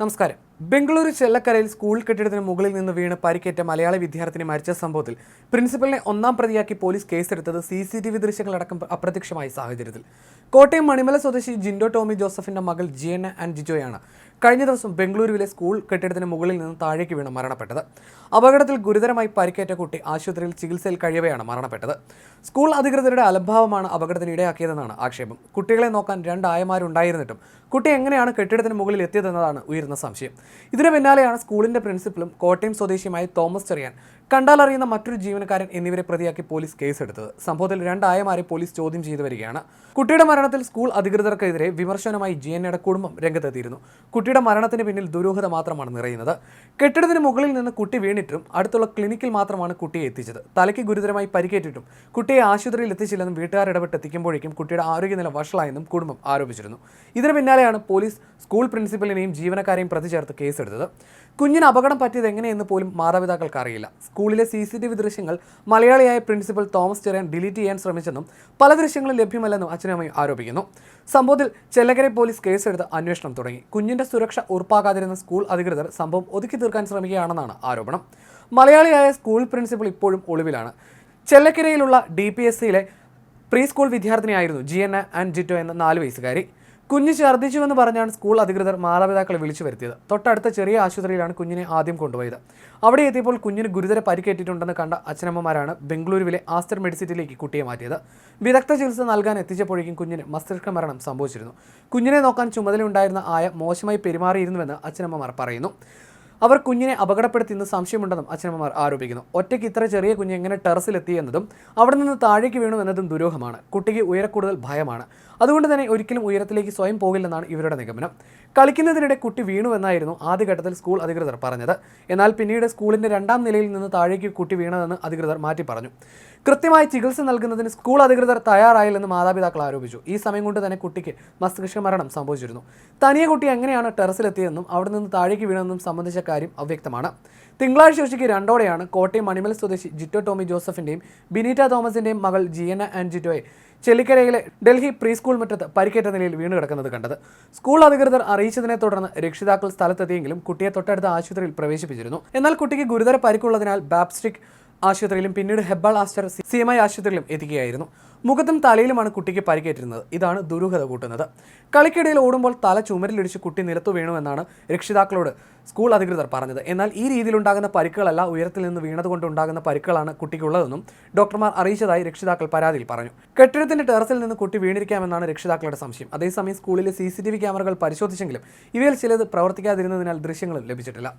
നമസ്കാരം ബംഗളൂരു ചെല്ലക്കരയിൽ സ്കൂൾ കെട്ടിടത്തിന് മുകളിൽ നിന്ന് വീണ് പരിക്കേറ്റ മലയാളി വിദ്യാർത്ഥിനി മരിച്ച സംഭവത്തിൽ പ്രിൻസിപ്പലിനെ ഒന്നാം പ്രതിയാക്കി പോലീസ് കേസെടുത്തത് സി സി ടി വി ദൃശ്യങ്ങളടക്കം അപ്രത്യക്ഷമായ സാഹചര്യത്തിൽ. കോട്ടയം മണിമല സ്വദേശി ജിൻഡോ ടോമി ജോസഫിന്റെ മകൾ ജിയന ആൻഡ് ജിജോയാണ് കഴിഞ്ഞ ദിവസം ബംഗളൂരുവിലെ സ്കൂൾ കെട്ടിടത്തിന് മുകളിൽ നിന്ന് താഴേക്ക് വീണ് മരണപ്പെട്ടത്. അപകടത്തിൽ ഗുരുതരമായി പരിക്കേറ്റ കുട്ടി ആശുപത്രിയിൽ ചികിത്സയിൽ കഴിയവെയാണ് മരണപ്പെട്ടത്. സ്കൂൾ അധികൃതരുടെ അലംഭാവമാണ് അപകടത്തിന് ഇടയാക്കിയതെന്നാണ് ആക്ഷേപം. കുട്ടികളെ നോക്കാൻ രണ്ട് ആയമാരുണ്ടായിരുന്നിട്ടും കുട്ടി എങ്ങനെയാണ് കെട്ടിടത്തിന് മുകളിൽ എത്തിയതെന്നതാണ് ഉയർന്ന സംശയം. ഇതിന് പിന്നാലെയാണ് സ്കൂളിന്റെ പ്രിൻസിപ്പലും കോട്ടയം സ്വദേശിയുമായ തോമസ് ചെറിയാൻ കണ്ടാലറിയുന്ന മറ്റൊരു ജീവനക്കാരൻ എന്നിവരെ പ്രതിയാക്കി പോലീസ് കേസെടുത്തത്. സംഭവത്തിൽ രണ്ടായമാരെ പോലീസ് ചോദ്യം ചെയ്തു വരികയാണ്. കുട്ടിയുടെ മരണത്തിൽ സ്കൂൾ അധികൃതർക്കെതിരെ വിമർശനമായി ജി എൻ എയുടെ കുടുംബം രംഗത്തെത്തിയിരുന്നു. കുട്ടിയുടെ മരണത്തിന് പിന്നിൽ ദുരൂഹത മാത്രമാണ് നിറയുന്നത്. കെട്ടിടത്തിന് മുകളിൽ നിന്ന് കുട്ടി വീണിട്ടും അടുത്തുള്ള ക്ലിനിക്കിൽ മാത്രമാണ് കുട്ടിയെ എത്തിച്ചത്. തലയ്ക്ക് ഗുരുതരമായി പരിക്കേറ്റിട്ടും കുട്ടിയെ ആശുപത്രിയിൽ എത്തിച്ചില്ലെന്നും വീട്ടുകാർ ഇടപെട്ട് എത്തിക്കുമ്പോഴേക്കും കുട്ടിയുടെ ആരോഗ്യനില വഷളായെന്നും കുടുംബം ആരോപിച്ചിരുന്നു. ഇതിന് പിന്നാലെയാണ് പോലീസ് സ്കൂൾ പ്രിൻസിപ്പലിനെയും ജീവനക്കാരെയും പ്രതി ചേർത്ത് കേസെടുത്തത്. കുഞ്ഞിന് അപകടം പറ്റിയത് എങ്ങനെയെന്ന് പോലും മാതാപിതാക്കൾക്ക് അറിയില്ല സ്കൂളിലെ സി സി ടി വി ദൃശ്യങ്ങൾ മലയാളിയായ പ്രിൻസിപ്പൽ തോമസ് ചെറിയൻ ഡിലീറ്റ് ചെയ്യാൻ ശ്രമിച്ചെന്നും പല ദൃശ്യങ്ങളും ലഭ്യമല്ലെന്നും അച്ഛനമ്മയും ആരോപിക്കുന്നു. സംഭവത്തിൽ ചെല്ലക്കര പോലീസ് കേസെടുത്ത് അന്വേഷണം തുടങ്ങി. കുഞ്ഞിന്റെ സുരക്ഷ ഉറപ്പാക്കാതിരുന്ന സ്കൂൾ അധികൃതർ സംഭവം ഒതുക്കി തീർക്കാൻ ശ്രമിക്കുകയാണെന്നാണ് ആരോപണം. മലയാളിയായ സ്കൂൾ പ്രിൻസിപ്പൽ ഇപ്പോഴും ഒളിവിലാണ്. ചെല്ലക്കരയിലുള്ള ഡി പി എസ് സിയിലെ പ്രീ സ്കൂൾ വിദ്യാർത്ഥിനിയായിരുന്നു ജി എൻ ആൻഡ് ജിറ്റോ എന്ന നാല് വയസ്സുകാരി. കുഞ്ഞ് ഛർദ്ദിച്ചുവെന്ന് പറഞ്ഞാണ് സ്കൂൾ അധികൃതർ മാതാപിതാക്കളെ വിളിച്ചു വരുത്തിയത്. തൊട്ടടുത്ത ചെറിയ ആശുപത്രിയിലാണ് കുഞ്ഞിനെ ആദ്യം കൊണ്ടുപോയത്. അവിടെ എത്തിയപ്പോൾ കുഞ്ഞിന് ഗുരുതര പരിക്കേറ്റിട്ടുണ്ടെന്ന് കണ്ട അച്ഛനമ്മമാരാണ് ബംഗളൂരുവിലെ ആസ്റ്റർ മെഡിസിറ്റിയിലേക്ക് കുട്ടിയെ മാറ്റിയത്. വിദഗ്ധ ചികിത്സ നൽകാൻ എത്തിച്ചപ്പോഴേക്കും കുഞ്ഞിന് മസ്തിഷ്ക മരണം സംഭവിച്ചിരുന്നു. കുഞ്ഞിനെ നോക്കാൻ ചുമതലയുണ്ടായിരുന്ന ആയ മോശമായി പെരുമാറിയിരുന്നുവെന്ന് അച്ഛനമ്മമാർ പറയുന്നു. അവർ കുഞ്ഞിനെ അപകടപ്പെടുത്തിയെന്ന് സംശയമുണ്ടെന്നും അച്ഛനമ്മമാർ ആരോപിക്കുന്നു. ഒറ്റയ്ക്ക് ഇത്ര ചെറിയ കുഞ്ഞ് എങ്ങനെ ടെറസിലെത്തി എന്നതും അവിടെ നിന്ന് താഴേക്ക് വീണു എന്നതും ദുരൂഹമാണ്. കുട്ടിക്ക് ഉയരക്കൂടുതൽ ഭയമാണ്. അതുകൊണ്ട് തന്നെ ഒരിക്കലും ഉയരത്തിലേക്ക് സ്വയം പോകില്ലെന്നാണ് ഇവരുടെ നിഗമനം. കളിക്കുന്നതിനിടെ കുട്ടി വീണുവെന്നായിരുന്നു ആദ്യഘട്ടത്തിൽ സ്കൂൾ അധികൃതർ പറഞ്ഞത്. എന്നാൽ പിന്നീട് സ്കൂളിന്റെ രണ്ടാം നിലയിൽ നിന്ന് താഴേക്ക് കുട്ടി വീണതെന്ന് അധികൃതർ മാറ്റി പറഞ്ഞു. കൃത്യമായ ചികിത്സ നൽകുന്നതിന് സ്കൂൾ അധികൃതർ തയ്യാറായില്ലെന്ന് മാതാപിതാക്കൾ ആരോപിച്ചു. ഈ സമയം കൊണ്ട് തന്നെ കുട്ടിക്ക് മസ്തിഷ്ക മരണം സംഭവിച്ചിരുന്നു. തനിയെ കുട്ടി എങ്ങനെയാണ് ടെറസിലെത്തിയതെന്നും അവിടെ നിന്ന് താഴേക്ക് വീണതെന്നും സംബന്ധിച്ച കാര്യം അവ്യക്തമാണ്. തിങ്കളാഴ്ച ഉച്ചയ്ക്ക് രണ്ടോടെയാണ് കോട്ടയം മണിമൽ സ്വദേശി ജിറ്റോ ടോമി ജോസഫിന്റെയും ബിനീറ്റ തോമസിന്റെയും മകൾ ജിയന ആൻഡ് ജിറ്റോയെ ചെല്ലിക്കരയിലെ ഡൽഹി പ്രീ സ്കൂൾ മുറ്റത്ത് പരിക്കേറ്റ നിലയിൽ വീണ് കിടക്കുന്നത് കണ്ടത്. സ്കൂൾ അധികൃതർ അറിയിച്ചതിനെ തുടർന്ന് രക്ഷിതാക്കൾ സ്ഥലത്തെത്തിയെങ്കിലും കുട്ടിയെ തൊട്ടടുത്ത ആശുപത്രിയിൽ പ്രവേശിപ്പിച്ചിരുന്നു. എന്നാൽ കുട്ടിക്ക് ഗുരുതര പരിക്കുള്ളതിനാൽ ബാപ്സ്റ്റിക് ആശുപത്രിയിലും പിന്നീട് Hebbal Aster C M I ആശുപത്രിയിലും എത്തിക്കുകയായിരുന്നു. മുഖത്തും തലയിലുമാണ് കുട്ടിക്ക് പരിക്കേറ്റിരുന്നത്. ഇതാണ് ദുരൂഹത കൂട്ടുന്നത്. കളിക്കിടയിൽ ഓടുമ്പോൾ തല ചുമരിലിടിച്ച് കുട്ടി നിലത്തു വീണുവെന്നാണ് രക്ഷിതാക്കളോട് സ്കൂൾ അധികൃതർ പറഞ്ഞത്. എന്നാൽ ഈ രീതിയിലുണ്ടാകുന്ന പരിക്കുകളല്ല ഉയരത്തിൽ നിന്ന് വീണതുകൊണ്ട് ഉണ്ടാകുന്ന പരിക്കുകളാണ് കുട്ടിക്കുള്ളതെന്നും ഡോക്ടർമാർ അറിയിച്ചതായി രക്ഷിതാക്കൾ പരാതിയിൽ പറഞ്ഞു. കെട്ടിടത്തിന്റെ ടെറസിൽ നിന്ന് കുട്ടി വീണിരിക്കാമെന്നാണ് രക്ഷിതാക്കളുടെ സംശയം. അതേസമയം സ്കൂളിലെ സി ക്യാമറകൾ പരിശോധിച്ചെങ്കിലും ഇവയിൽ ചിലത് പ്രവർത്തിക്കാതിരുന്നതിനാൽ ദൃശ്യങ്ങളും ലഭിച്ചിട്ടില്ല.